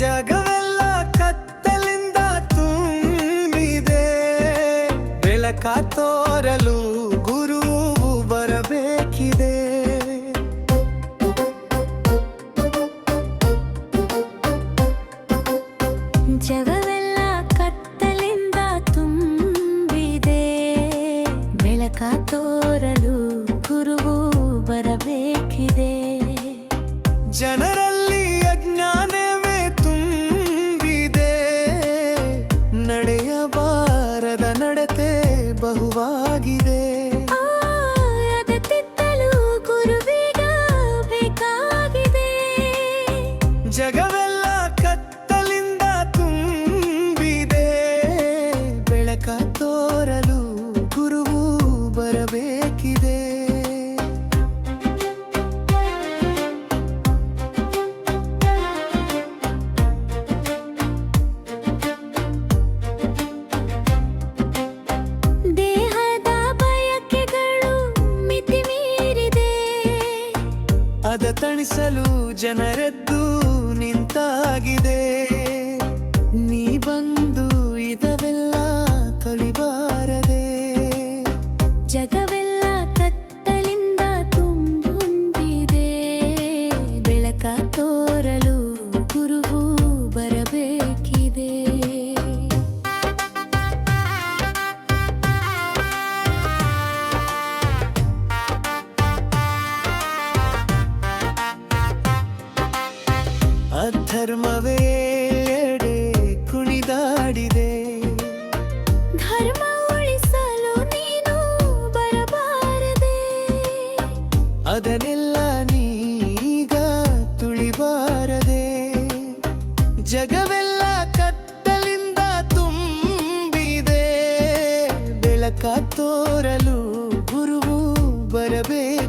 ಜಗವೆಲ್ಲ ಕತ್ತಲಿಂದ ತುಂಬಿದೆ. ಬೆಳಕ ತೋರಲು ಗುರುವು ಬರಬೇಕಿದೆ. ಜಗವೆಲ್ಲ ಕತ್ತಲಿಂದ ತುಂಬಿದೆ. ಬೆಳಕ ತೋರಲು ಗುರುವು ಬರಬೇಕಿದೆ. ಜನರ ಬಹುವಾಗಿದೆ ತಿದ್ದಲು ಗುರುವೀಗ ಬೇಕಾಗಿದೆ. ಜಗವೆಲ್ಲ ಕತ್ತಲಿಂದ ತುಂಬಿದೆ. ಬೆಳಕ ತೋರಲು ಅದ ತಣಿಸಲು ಜನರೆದ್ದು ನಿಂತಾಗಿದೆ. ಅಧರ್ಮವೇ ಎಡೆ ಕುಣಿದಾಡಿದೆ. ಧರ್ಮ ಉಳಿಸಲು ನೀನು ಬರಬಾರದೆ. ಅದನ್ನೆಲ್ಲ ನೀಗ ತುಳಿಬಾರದೆ. ಜಗವೆಲ್ಲ ಕತ್ತಲಿಂದ ತುಂಬಿದೆ. ಬೆಳಕ ತೋರಲು ಗುರುವು ಬರಬೇಕಿದೆ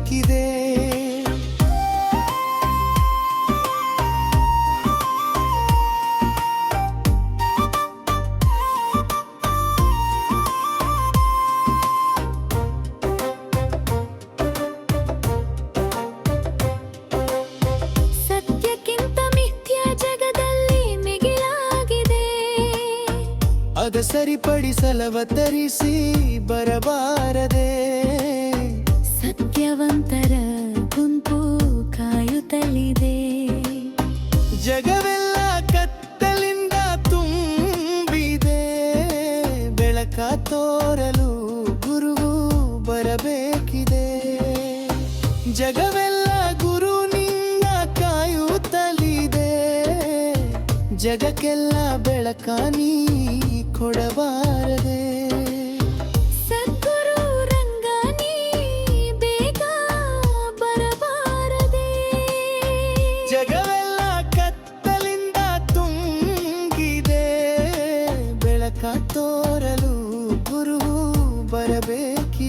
ಅದ ಸರಿಪಡಿಸಲವತರಿಸಿ ಬರಬಾರದೆ. ಸತ್ಯವಂತರ ಗುಂಪು ಕಾಯುತ್ತಲಿದೆ. ಜಗವೆಲ್ಲ ಕತ್ತಲಿಂದ ತುಂಬಿದೆ. ಬೆಳಕ ತೋರಲು ಗುರುವು ಬರಬೇಕಿದೆ. ಜಗವೆಲ್ಲ ಗುರು ನಿನ್ನ ಕಾಯುತ್ತಲಿದೆ. ಜಗಕ್ಕೆಲ್ಲ ಬೆಳಕ ನೀ ಕೊಡಬಾರದೆ. ಸದ್ಗುರು ರಂಗ ನೀ ಬೇಗ ಬರಬಾರದೆ. ಜಗವೆಲ್ಲ ಕತ್ತಲಿಂದ ತುಂಗಿದೆ ಬೆಳಕ ತೋರಲು ಗುರು ಬರಬೇಕು